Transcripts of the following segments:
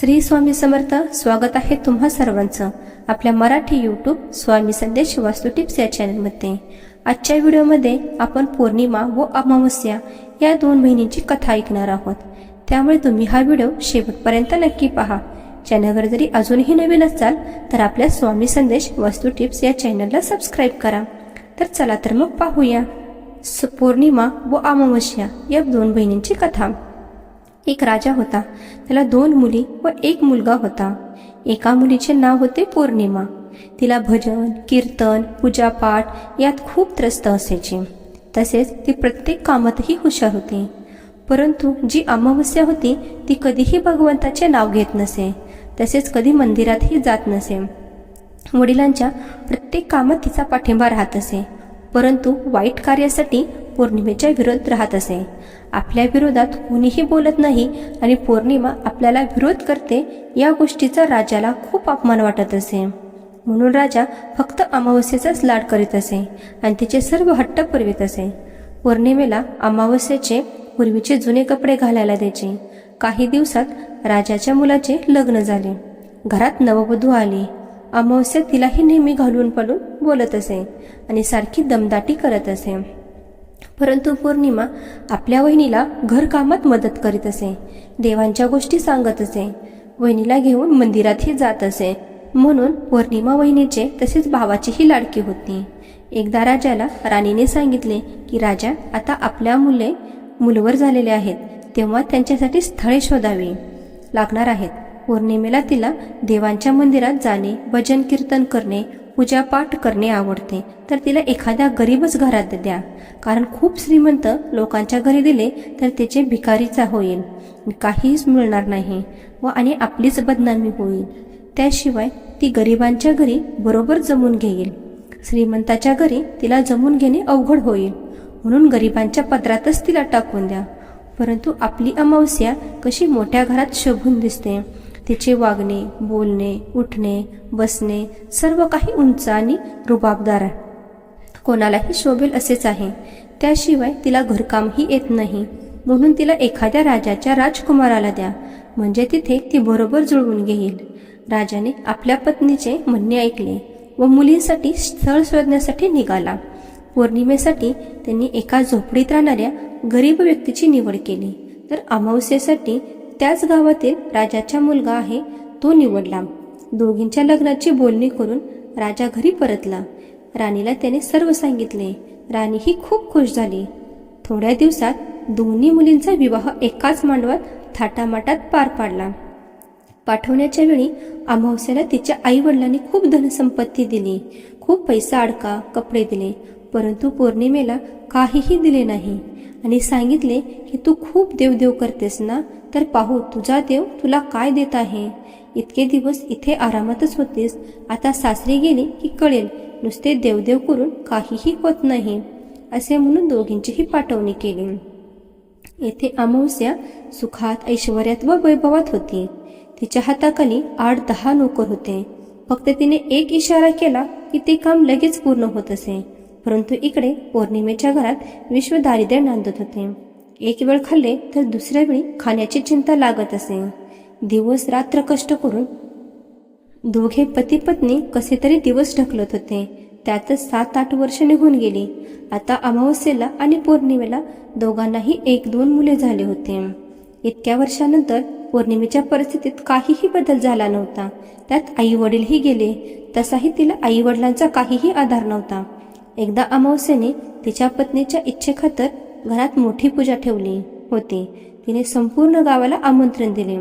श्री स्वामी समर्थ स्वागत आहे तुम्हा सर्वांचं आपल्या मराठी यूट्यूब स्वामी संदेश वास्तू टिप्स या चॅनलमध्ये आजच्या व्हिडिओमध्ये आपण पौर्णिमा व अमावस्या या दोन बहिणींची कथा ऐकणार आहोत. त्यामुळे तुम्ही हा व्हिडिओ शेवटपर्यंत नक्की पहा. चॅनलवर जरी अजूनही नवीन असाल तर आपल्या स्वामी संदेश वास्तू टिप्स या चॅनलला सबस्क्राईब करा. तर चला तर मग पाहूया. स- पौर्णिमा व अमावस्या या दोन बहिणींची कथा. एक राजा होता. त्याला दोन मुली व एक मुलगा होता. एका मुलीचे नाव होते पौर्णिमा. तिला भजन कीर्तन पूजापाठ यात खूप त्रस्त असायची. तसेच ती प्रत्येक कामातही हुशार होती. परंतु जी अमावस्या होती ती कधीही भगवंताचे नाव घेत नसे. तसेच कधी मंदिरातही जात नसे. वडिलांच्या प्रत्येक कामात तिचा पाठिंबा राहत असे. परंतु वाईट कार्यासाठी पौर्णिमेच्या विरोध राहत असे. आपल्या विरोधात कोणीही बोलत नाही आणि पौर्णिमा आपल्याला विरोध करते या गोष्टीचा राजाला खूप अपमान वाटत असे. म्हणून राजा फक्त अमावस्येचाच लाड करीत असे आणि तिचे सर्व हट्ट पुरवित असे. पौर्णिमेला अमावस्येचे पूर्वीचे जुने कपडे घालायला द्यायचे. काही दिवसात राजाच्या मुलाचे लग्न झाले. घरात नववधू आली. अमावस्या तिलाही नेहमी घालून पडून बोलत असे आणि सारखी दमदाटी करत असे. परंतु पौर्णिमा आपल्या वहिनीला घरकामात मदत करीत असे देवांच्या गोष्टी सांगत असे वहिनीला घेऊन मंदिरातही जात असे. म्हणून पौर्णिमा वहिनीचे तसेच भावाचीही लाडकी होती. एकदा राजाला राणीने सांगितले की राजा आता आपल्या मुले मुलवर झालेले आहेत तेव्हा त्यांच्यासाठी स्थळे शोधावी. लागणार आहेत. पौर्णिमेला तिला देवांच्या मंदिरात जाणे भजन कीर्तन करणे पूजापाठ करणे आवडते तर तिला एखाद्या गरीबच घरात द्या. कारण खूप श्रीमंत लोकांच्या घरी दिले तर त्याचे भिकारीचा होईल. काहीच मिळणार नाही व आणि आपलीच बदनामी होईल. त्याशिवाय ती गरिबांच्या घरी बरोबर जमून घेईल. श्रीमंताच्या घरी तिला जमून घेणे अवघड होईल. म्हणून गरिबांच्या पदरातच तिला टाकून द्या. परंतु आपली अमावस्या कशी मोठ्या घरात शोभून दिसते? तिचे वागणे बोलणे उठणे बसणे सर्व काही उंच आणि रुबाबदार आहे. कोणालाही शोभेल असेच आहे. त्याशिवाय तिला घरकामही येत नाही. म्हणून तिला एखाद्या राजाच्या राजकुमाराला द्या. म्हणजे तिथे ती बरोबर जुळवून घेईल. राजाने आपल्या पत्नीचे म्हणणे ऐकले व मुलींसाठी स्थळ शोधण्यासाठी निघाला. पौर्णिमेसाठी त्यांनी एका झोपडीत राहणाऱ्या गरीब व्यक्तीची निवड केली. तर अमावस्येसाठी त्याच गावातील राजाचा मुलगा आहे तो निवडला. दोघींच्या लग्नाची बोलणी करून राजा घरी परतला. राणीला त्याने सर्व सांगितले. राणी ही खूप खुश झाली. थोड्या दिवसात दोन्ही मुलींचा विवाह एकाच मांडवात थाटामाटात पार पाडला. पाठवण्याच्या वेळी अमावस्याला तिच्या आई वडिलांनी खूप धनसंपत्ती दिली. खूप पैसा अडका कपडे दिले. परंतु पौर्णिमेला काहीही दिले नाही. आणि सांगितले की तू खूप देवदेव करतेस ना? तर पाहू तुझा देव तुला काय देत आहे? इतके दिवस इथे आरामातच होतेस. आता सासरी गेली की कळेल नुसते देवदेव करून काहीही होत नाही. असे म्हणून दोघींचीही पाठवणी केली. येथे अमावस्या सुखात ऐश्वर्यात व वैभवात होती. तिच्या हाताखाली आठ दहा नोकर होते. फक्त तिने एक इशारा केला की ते काम लगेच पूर्ण होत असे. परंतु इकडे पौर्णिमेच्या घरात विश्व दारिद्र्य नांदत होते. एक वेळ खाल्ले तर दुसऱ्या वेळी खाण्याची चिंता लागत असे. दिवस रात्र कष्ट करून दोघे पती पत्नी कसे तरी दिवस ढकलत होते. त्यातच सात आठ वर्ष निघून गेली. आता अमावस्येला आणि पौर्णिमेला दोघांनाही एक दोन मुले झाले होते. इतक्या वर्षानंतर पौर्णिमेच्या परिस्थितीत काहीही बदल झाला नव्हता. त्यात आई वडीलही गेले. तसाही तिला आई वडिलांचा काहीही आधार नव्हता. एकदा अमावस्येने तिच्या पत्नीच्या इच्छेखातर घरात मोठी पूजा ठेवली होती. तिने संपूर्ण गावाला आमंत्रण दिले.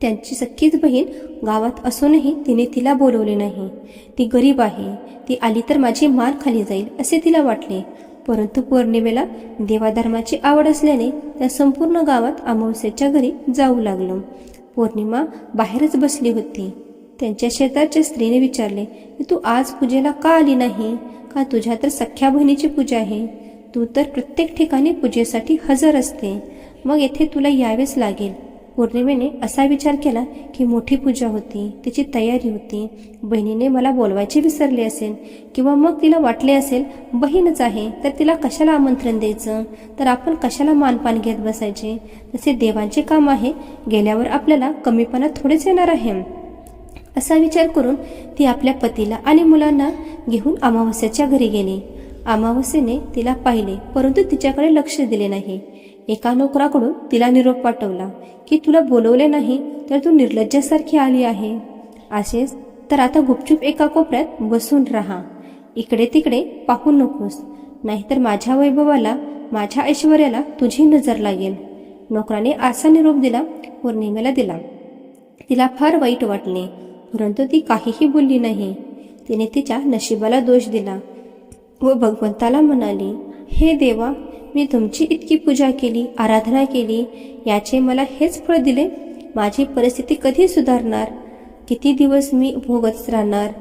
त्यांची सख्खीच बहीण गावात असूनही तिने तिला बोलवले नाही. ती गरीब आहे. ती आली तर माझी मान खाली जाईल असे तिला वाटले. परंतु पौर्णिमेला देवाधर्माची आवड असल्याने त्या संपूर्ण गावात अमावस्येच्या घरी जाऊ लागलं. पौर्णिमा बाहेरच बसली होती. त्यांच्या शेजारच्या स्त्रीने विचारले की तू आज पूजेला का आली नाही? का तुझ्या तर सख्या बहिणीची पूजा आहे. तू तर प्रत्येक ठिकाणी पूजेसाठी हजर असते. मग येथे तुला यावेच लागेल. पौर्णिमेने असा विचार केला की मोठी पूजा होती तिची तयारी होती. बहिणीने मला बोलवायचे विसरले असेल किंवा मग तिला वाटले असेल बहीणच आहे तर तिला कशाला आमंत्रण द्यायचं? तर आपण कशाला मानपान घेत बसायचे? तसे देवांचे काम आहे. गेल्यावर आपल्याला कमीपणा थोडेच येणार आहे. असा विचार करून ती आपल्या पतीला आणि मुलांना घेऊन अमावस्याच्या घरी गेली. अमावस्येने तिला पाहिले परंतु तिच्याकडे लक्ष दिले नाही. एका नोकराकडून तिला निरोप पाठवला की तुला बोलवले नाही तर तू निर्लज्जासारखी आली आहे. असेच तर आता गुपचूप एका कोपऱ्यात बसून राहा. इकडे तिकडे पाहू नकोस. नाहीतर माझ्या वैभवाला माझ्या ऐश्वर्याला तुझी नजर लागेल. नोकराने असा निरोप दिला पौर्णिमेला दिला. तिला फार वाईट वाटले. परंतु ती काहीही बोलली नाही. तिने तिच्या नशिबाला दोष दिला व भगवंताला म्हणाली हे देवा मी तुमची इतकी पूजा केली आराधना केली याचे मला हेच फळ दिले? माझी परिस्थिती कधी सुधारणार? किती दिवस मी भोगत राहणार?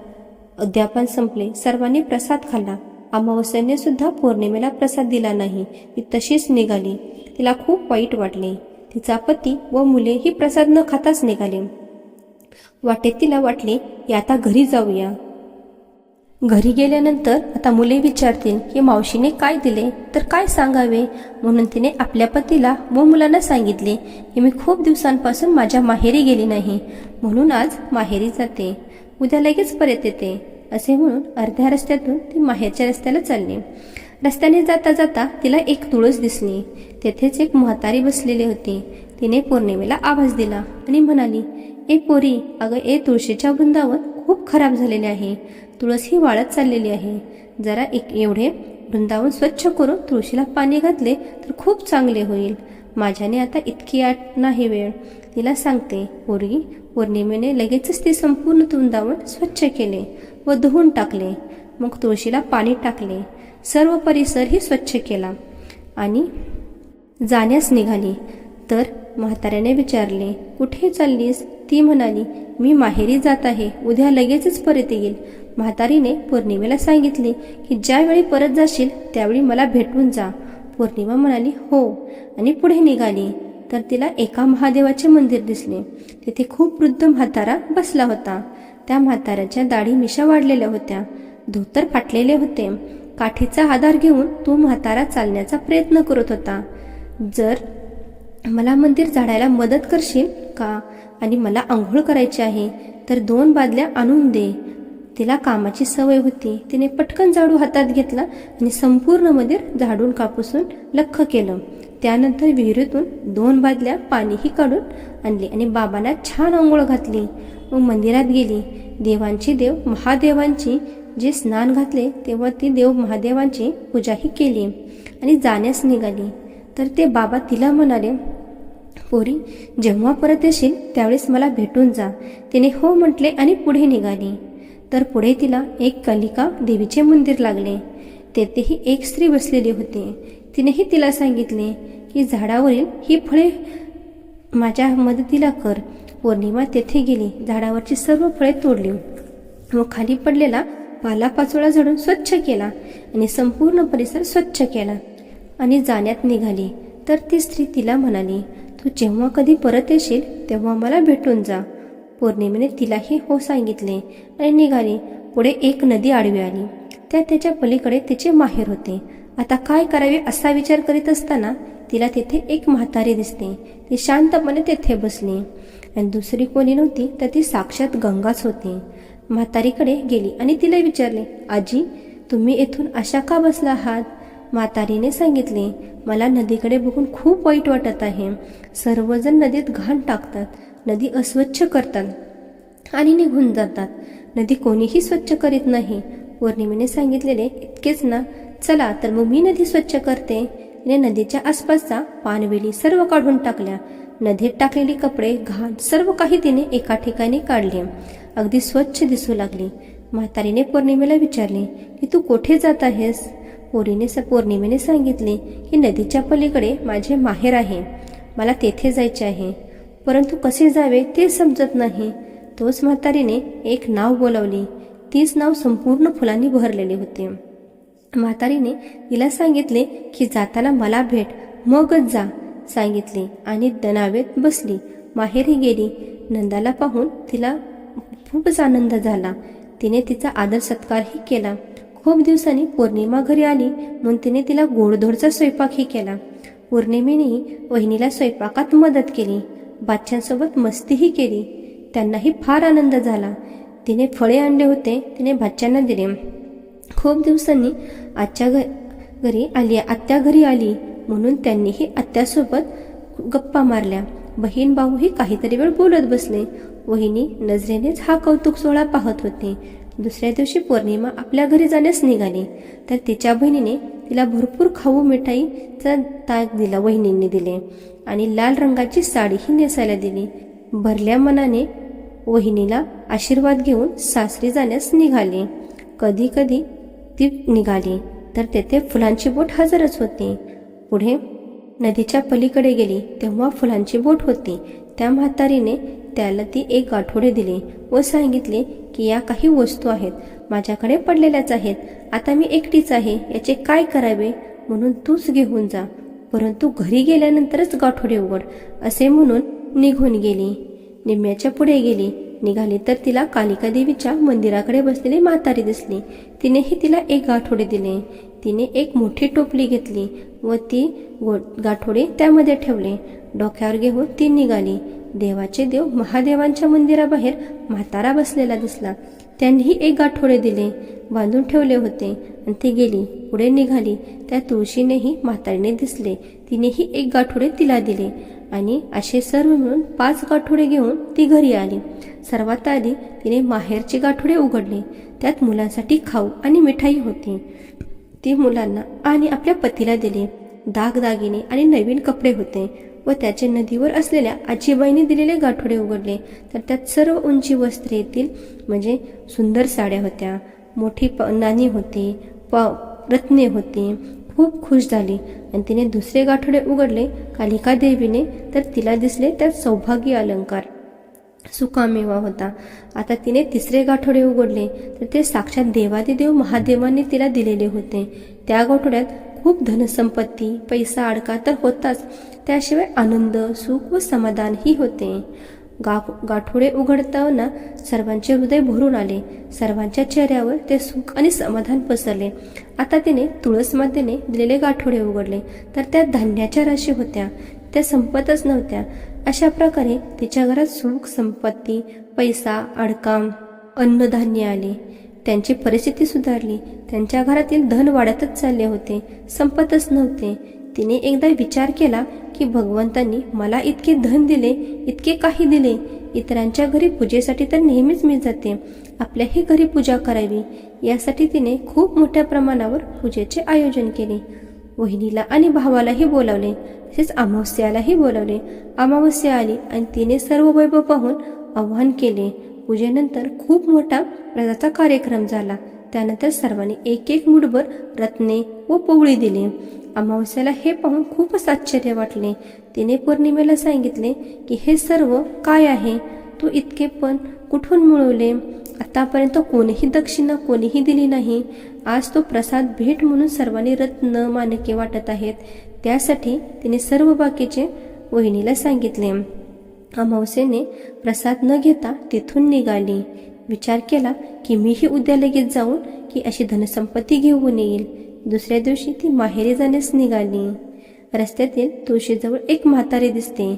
अध्यापन संपले. सर्वांनी प्रसाद खाल्ला. अमावस्याने सुद्धा पौर्णिमेला प्रसाद दिला नाही. ती तशीच निघाली. तिला खूप वाईट वाटले. तिचा पती व मुले ही प्रसाद न खाताच निघाले. वाटेत तिला वाटले की आता घरी जाऊया. घरी गेल्यानंतर आता मुले विचारतील की मावशीने काय दिले? तर काय सांगावे? म्हणून तिने आपल्या पतीला व मुलांना सांगितले की मी खूप दिवसांपासून माझ्या माहेरी गेली नाही म्हणून आज माहेरी जाते. उद्या लगेच परत येते. असे म्हणून अर्ध्या रस्त्यातून ती माहेरच्या रस्त्याला चालली. रस्त्याने जाता जाता तिला एक तुळस दिसली. तेथेच एक म्हातारी बसलेली होती. तिने पौर्णिमेला आवाज दिला आणि म्हणाली ए पोरी अगं ए तुळशीच्या वृंदावन खूप खराब झालेले आहे. तुळस ही वाळत चाललेली आहे. जरा एक एवढे वृंदावन स्वच्छ करून तुळशीला पाणी घातले तर खूप चांगले होईल. माझ्याने आता इतकी आट नाही वेळ. तिला सांगते पोरगी पौर्णिमेने लगेचच ते संपूर्ण वृंदावन स्वच्छ केले व धुवून टाकले. मग तुळशीला पाणी टाकले. सर्व परिसरही स्वच्छ केला. आणि जाण्यास निघाली. तर म्हाताऱ्याने विचारले कुठे चाललीस? ती म्हणाली मी माहेरी जात आहे उद्या लगेचच परत येईल. म्हातारीने पौर्णिमेला सांगितले की ज्यावेळी परत जाशील त्यावेळी मला भेटून जा. पौर्णिमा म्हणाली हो. आणि पुढे निघाली. तर तिला एका महादेवाचे मंदिर दिसले. तिथे खूप वृद्ध म्हातारा बसला होता. त्या म्हाताऱ्याच्या दाढी मिशा वाढलेल्या होत्या. धोतर फाटलेले होते. काठीचा आधार घेऊन तो म्हातारा चालण्याचा प्रयत्न करत होता. जर मला मंदिर झाडायला मदत करशील का? आणि मला आंघोळ करायची आहे तर दोन बादल्या आणून दे. तिला कामाची सवय होती. तिने पटकन झाडू हातात घेतला आणि संपूर्ण मंदिर झाडून कापूसून लख्ख केलं. त्यानंतर विहिरीतून दोन बादल्या पाणीही काढून आणली आणि बाबांना छान आंघोळ घातली. व मंदिरात गेली. देवांची देव महादेवांची जे स्नान घातले तेव्हा ती देव महादेवांची पूजाही केली आणि जाण्यास निघाली. तर ते बाबा तिला म्हणाले पोरी जेव्हा परत येशील त्यावेळेस मला भेटून जा. तिने हो म्हटले आणि पुढे निघाली. तर पुढे तिला एक कलिका देवीचे मंदिर लागले. तेथेही एक स्त्री बसलेली होती. तिनेही तिला सांगितले की झाडावरील ही फळे माझ्या मदतीला कर. पौर्णिमा तेथे गेली. झाडावरची सर्व फळे तोडली. व खाली पडलेला पालापाचोळा झडून स्वच्छ केला आणि संपूर्ण परिसर स्वच्छ केला आणि जाण्यात निघाली. तर ती स्त्री तिला म्हणाली तू जेव्हा कधी परत येशील तेव्हा मला भेटून जा. पौर्णिमेने तिलाही हो सांगितले आणि निघाली. पुढे एक नदी आडवी आली. त्या त्याच्या पलीकडे तिचे माहेर होते. आता काय करावे असा विचार करीत असताना तिला तेथे एक म्हातारी दिसते ती शांतपणे तेथे बसली. आणि दुसरी कोणी नव्हती तर ती साक्षात गंगाच होती. म्हातारीकडे गेली आणि तिला विचारले आजी तुम्ही येथून अशा का बसला आहात? म्हातारीने सांगितले मला नदीकडे बघून खूप वाईट वाटत आहे. सर्वजण नदीत घाण टाकतात. नदी अस्वच्छ करतात आणि निघून जातात. नदी कोणीही स्वच्छ करीत नाही. पौर्णिमेने सांगितलेले इतकेच ना. चला तर मग मी नदी स्वच्छ करते. तिने नदीच्या आसपासचा पानवेली सर्व काढून टाकल्या. नदीत टाकलेली कपडे घाण सर्व काही तिने एका ठिकाणी काढले. अगदी स्वच्छ दिसू लागली. म्हातारीने पौर्णिमेला विचारले की तू कोठे जात आहेस? पोरीने स पौर्णिमेने सांगितले की नदीच्या पलीकडे माझे माहेर आहे. मला तेथे जायचे आहे. परंतु कसे जावे ते समजत नाही. तोच म्हातारीने एक नाव बोलावली. तीच नाव संपूर्ण फुलांनी भरलेले होते. म्हातारीने तिला सांगितले की जाताना मला भेट मगच जा सांगितले आणि दनावेत बसली. माहेरी गेली. नंदाला पाहून तिला खूपच आनंद झाला. तिने तिचा आदर सत्कारही केला. खूप दिवसांनी पौर्णिमा घरी आली म्हणून तिने तिला गोडधोडचा स्वयंपाकही केला. पौर्णिमेनेही वहिनीला स्वयंपाकात मदत केली. बादशांसोबत मस्तीही केली. त्यांनाही फार आनंद झाला. तिने फळे आणले होते तिने बादशांना दिले. खूप दिवसांनी आजच्या घ घरी आली आत्या घरी आली म्हणून त्यांनीही आत्यासोबत गप्पा मारल्या. बहीण भाऊही काहीतरी वेळ बोलत बसले. वहिनी नजरेनेच हा कौतुक सोहळा पाहत होते. दुसऱ्या दिवशी पौर्णिमा आपल्या घरी जाण्यास निघाली. तर तिच्या बहिणीने तिला भरपूर खाऊ मिठाईचा ताक दिला वहिनींनी दिले आणि लाल रंगाची साडीही नेसायला दिली. भरल्या मनाने वहिनीला आशीर्वाद घेऊन सासरी जाण्यास निघाली. कधी कधी ती निघाली तर तेथे फुलांची बोट हजरच होती. पुढे नदीच्या पलीकडे गेली तेव्हा फुलांची बोट होती. त्या म्हातारीने त्याला ती एक गाठोडे दिले व सांगितले की या काही वस्तू आहेत माझ्याकडे पडलेल्याच आहेत. आता मी एकटीच आहे याचे काय करावे? म्हणून तूच घेऊन जा. परंतु घरी गेल्यानंतरच गाठोडे उघड असे म्हणून निघून गेली. निम्म्याच्या पुढे गेली. निघाली तर तिला कालिका देवीच्या मंदिराकडे बसलेली म्हातारी दिसली. तिनेही तिला एक गाठोडे दिले. तिने एक मोठी टोपली घेतली व ती गो गाठोडे त्यामध्ये ठेवले. डोक्यावर घेऊन ती निघाली. देवाचे देव महादेवांच्या मंदिराबाहेर म्हातारा बसलेला दिसला. त्यांनीही एक गाठोडे दिले बांधून ठेवले होते आणि ती गेली पुढे निघाली. त्या तुळशीनेही म्हातारीने दिसले. तिनेही एक गाठोडे तिला दिले आणि असे सर्व मिळून पाच गाठोडे घेऊन ती घरी आली. सर्वात आधी तिने माहेरचे गाठोडे उघडले. त्यात मुलांसाठी खाऊ आणि मिठाई होती. ती मुलांना आणि आपल्या पतीला दिले. दागदागिने आणि नवीन कपडे होते. व त्याचे नदीवर असलेल्या आजीबाईने दिलेले गाठोडे उघडले. तर त्यात सर्व उंची वस्त्रे येतील. म्हणजे सुंदर साड्या होत्या मोठी प नाणी होती प रत्ने होती. खूप खुश झाली. आणि तिने दुसरे गाठोडे उघडले कालिका देवीने. तर तिला दिसले त्यात सौभाग्य अलंकार. सुकामेवा होता. आता तिने तिसरे गाठोडे उघडले. तर ते साक्षात देवादिदेव महादेवांनी तिला दिलेले होते. त्या गाठोड्यात खूप धनसंपत्ती पैसा अडका तर होताच. त्याशिवाय आनंद सुख व समाधानही होते. गा गाठोडे उघडताना सर्वांचे हृदय भरून आले. सर्वांच्या चेहऱ्यावर ते सुख आणि समाधान पसरले. आता तिने तुळसमातेने दिलेले गाठोडे उघडले. तर त्या धान्याच्या राशी होत्या. त्या संपतच नव्हत्या. अशा प्रकारे तिच्या घरात सुख संपत्ती पैसा अडकाम अन्नधान्य आले. त्यांची परिस्थिती सुधारली. त्यांच्या घरातील धन वाढतच चालले होते. संपतच नव्हते. तिने एकदा विचार केला की भगवंतांनी मला इतके धन दिले इतके काही दिले. इतरांच्या घरी पूजेसाठी तर नेहमीच मी जाते. आपल्याही घरी पूजा करावी. यासाठी तिने खूप मोठ्या प्रमाणावर पूजेचे आयोजन केले. वहिनीला आणि भावालाही बोलावले. तसेच अमावस्यालाही बोलावले. अमावस्या आली आणि तिने सर्व वैभव पाहून आव्हान केले. पूजेनंतर खूप मोठा रथाचा कार्यक्रम झाला. त्यानंतर सर्वांनी एक एक मुठभर रत्ने व पोवळी दिली. अमावस्याला हे पाहून खूपच आश्चर्य वाटले. तिने पौर्णिमेला सांगितले की हे सर्व काय आहे? तू इतके पण कुठून मिळवले? आतापर्यंत कोणीही दक्षिणा कोणीही दिली नाही. आज तो प्रसाद भेट म्हणून सर्वांनी रत्न मानके वाटत आहेत. त्यासाठी तिने सर्व बाकीचे वहिनीला सांगितले. अमावस्येने प्रसाद न घेता तिथून निघाली. विचार केला की मीही उद्या लगेच जाऊन की अशी धनसंपत्ती घेऊन येईल. दुसऱ्या दिवशी ती माहेरी जाण्यास निघाली. रस्त्यातील तुळशीजवळ एक म्हातारी दिसते.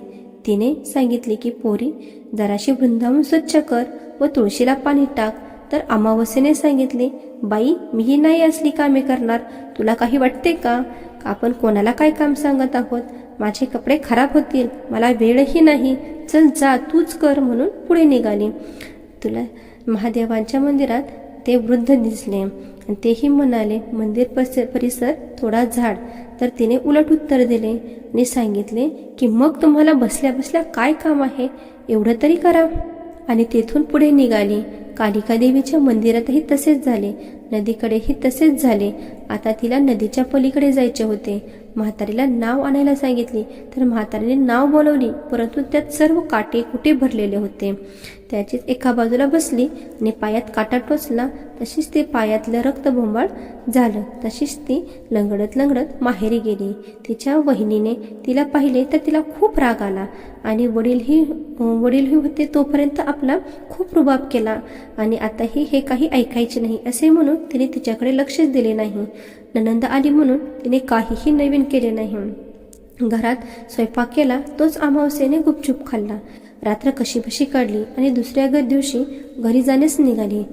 तिने सांगितले की पोरी जराशी वृंदावन स्वच्छ कर व तुळशीला पाणी टाक. तर अमावस्येने सांगितले बाई मीही नाही असली कामे करणार. तुला काही वाटते का? आपण कोणाला काय काम सांगत आहोत? माझे कपडे खराब होतील. मला वेळही नाही. चल जा तूच कर. म्हणून पुढे निघाली. तुला महादेवांच्या मंदिरात ते वृद्ध दिसले. तेही म्हणाले मंदिर परिस- परिसर थोडा झाड. तर तिने उलट उत्तर दिले आणि सांगितले की मग तुम्हाला बसल्या बसल्या काय काम आहे? एवढं तरी करा. आणि तेथून पुढे निघाली. कालिका देवीच्या मंदिरातही तसेच झाले. नदीकडेही तसेच झाले. आता तिला नदीच्या पलीकडे जायचे होते. म्हातारीला नाव आणायला सांगितले तर म्हातारीने नाव बोलवली परंतु त्यात सर्व काटे कुटे भरलेले होते? त्याचीच एका बाजूला बसली आणि पायात काटा टोचला तशीच ते पायातलं रक्तभोंबाळ झालं तशीच ती लंगडत लंगडत माहेरी गेली. तिच्या वहिनीने तिला पाहिले तर तिला खूप राग आला आणि वडीलही वडीलही होते तोपर्यंत आपला खूप रुबाब केला आणि आताही हे काही ऐकायचे नाही असे म्हणून तिने तिच्याकडे लक्षच दिले नाही. ननंद आली म्हणून तिने काहीही नवीन केले नाही. घरात स्वयंपाक केला तोच अमावस्येने गुपचूप खाल्ला. रात्र कशी बशी काढली आणि दुसऱ्या गर दिवशी घरी जाण्यास निघाली.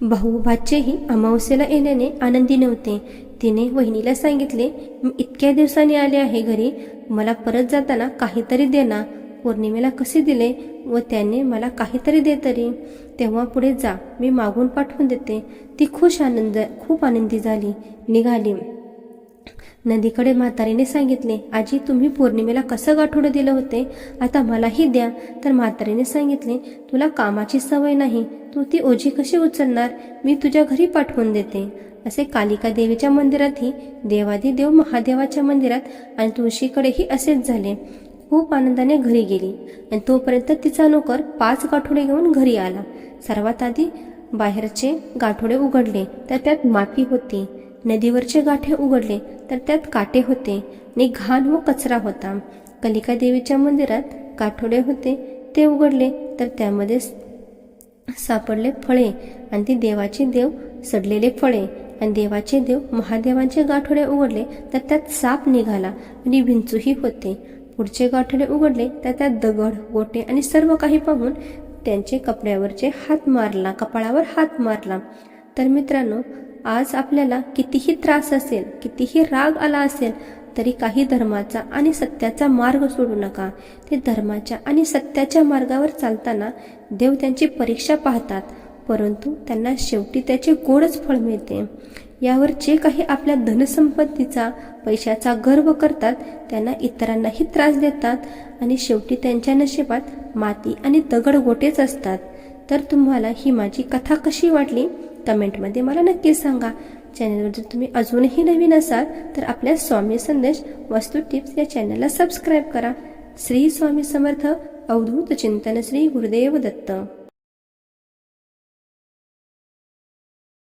भाऊ भाचेही अमावस्येला येण्याने आनंदी नव्हते. तिने वहिनीला सांगितले मी इतक्या दिवसांनी आले आहे घरी. मला परत जाताना काहीतरी देणार पौर्णिमेला कसे दिले व त्याने मला काहीतरी दे तरी. तेव्हा पुढे जा मी मागून पाठवून देते. ती खुश आनंद खूप आनंदी झाली. निघाली. नदीकडे म्हातारीने सांगितले आजी तुम्ही पौर्णिमेला कसं गाठोडं दिलं होते? आता मलाही द्या. तर म्हातारीने सांगितले तुला कामाची सवय नाही. तू ती ओझी कशी उचलणार? मी तुझ्या घरी पाठवून देते. असे कालिका देवीच्या मंदिरातही देवादिदेव महादेवाच्या मंदिरात आणि तुळशीकडेही असेच झाले. खूप आनंदाने घरी गेली. आणि तोपर्यंत तिचा नोकर पाच गाठोडे घेऊन घरी आला. सर्वात आधी बाहेरचे गाठोडे उघडले तर त्यात माती होती. नदीवरचे गाठे उघडले तर त्यात काटे होते. आणि घाण व कचरा होता. कलिका देवीच्या मंदिरात गाठोडे होते ते उघडले तर त्यामध्ये सापडले फळे. आणि ती देवाचे देव सडलेले फळे. आणि देवाचे देव महादेवांचे गाठोडे उघडले तर त्यात साप निघाला. आणि विंचूही होते. पुढचे गाठोडे उघडले तर त्यात दगड गोटे आणि सर्व काही पाहून त्यांचे कपड्यावरचे हात मारला कपाळावर हात मारला. तर मित्रांनो आज आपल्याला कितीही त्रास असेल कितीही राग आला असेल तरी काही धर्माचा आणि सत्याचा मार्ग सोडू नका. ते धर्माच्या आणि सत्याच्या मार्गावर चालताना देव त्यांची परीक्षा पाहतात परंतु त्यांना शेवटी त्याचे गोडच फळ मिळते. यावर जे काही आपल्या धनसंपत्तीचा पैशाचा गर्व करतात त्यांना इतरांनाही त्रास देतात आणि शेवटी त्यांच्या नशिबात माती आणि दगड गोटेच असतात. तर तुम्हाला ही माझी कथा कशी वाटली? कमेंटमध्ये मला नक्की सांगा. चॅनलवर जर तुम्ही अजूनही नवीन असाल तर आपल्या स्वामी संदेश वस्तू टिप्स या चॅनलला सबस्क्राईब करा. श्री स्वामी समर्थ अवधूत चिंतन श्री गुरुदेव दत्त.